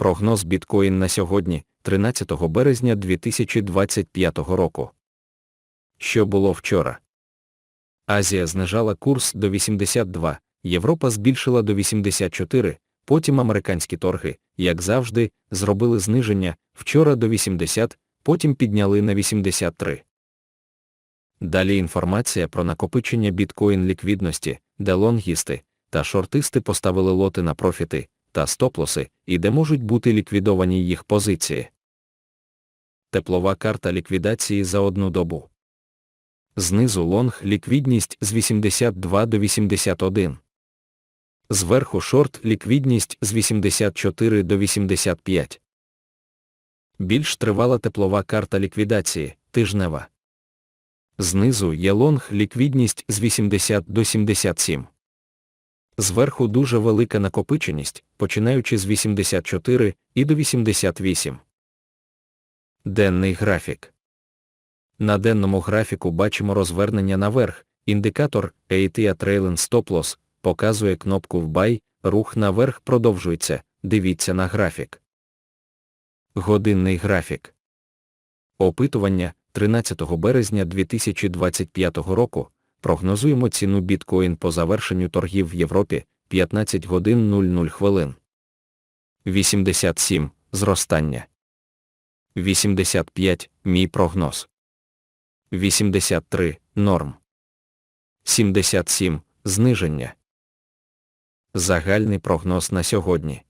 Прогноз біткоін на сьогодні, 13 березня 2025 року. Що було вчора? Азія знижала курс до 82, Європа збільшила до 84, потім американські торги, як завжди, зробили зниження вчора до 80, потім підняли на 83. Далі інформація про накопичення біткоін ліквідності, де лонгісти та шортисти поставили лоти на профіти та стоп-лоси, і де можуть бути ліквідовані їх позиції. Теплова карта ліквідації за одну добу. Знизу лонг ліквідність з 82 до 81. Зверху шорт ліквідність з 84 до 85. Більш тривала теплова карта ліквідації тижнева. Знизу є лонг ліквідність з 80 до 77. Зверху дуже велика накопиченість, починаючи з 84 і до 88. Денний графік. На денному графіку бачимо розвернення наверх. Індикатор ATA Trailing Stop Loss показує кнопку в Buy, рух наверх продовжується. Дивіться на графік. Годинний графік. Опитування 13 березня 2025 року. Прогнозуємо ціну біткоін по завершенню торгів в Європі 15 годин 00 хвилин. 87 зростання. 85 мій прогноз. 83 норм. 77 зниження. Загальний прогноз на сьогодні.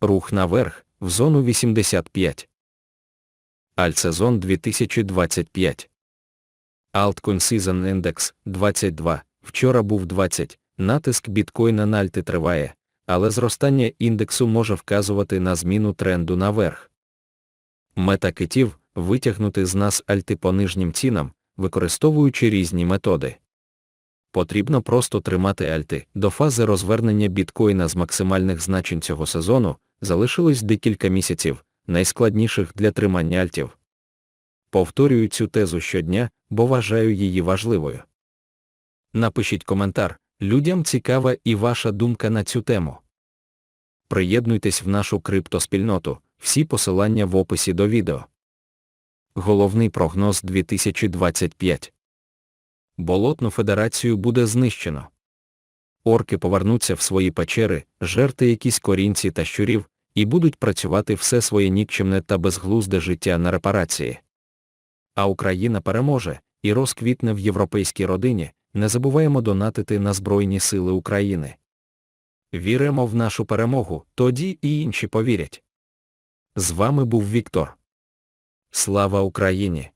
Рух наверх в зону 85. Альтсезон 2025. Altcoin Season Index 22. Вчора був 20. Натиск біткоїна на альти триває, але зростання індексу може вказувати на зміну тренду наверх. Мета китів витягнути з нас альти по нижнім цінам, використовуючи різні методи. Потрібно просто тримати альти. До фази розвернення біткоїна з максимальних значень цього сезону залишилось декілька місяців, найскладніших для тримання альтів. Повторюю цю тезу щодня, бо вважаю її важливою. Напишіть коментар, людям цікава і ваша думка на цю тему. Приєднуйтесь в нашу криптоспільноту, всі посилання в описі до відео. Головний прогноз 2025 Болотну федерацію буде знищено. Орки повернуться в свої печери, жерти якісь корінці та щурів, і будуть працювати все своє нікчемне та безглузде життя на репарації. А Україна переможе і розквітне в європейській родині, не забуваємо донатити на Збройні Сили України. Віримо в нашу перемогу, тоді і інші повірять. З вами був Віктор. Слава Україні!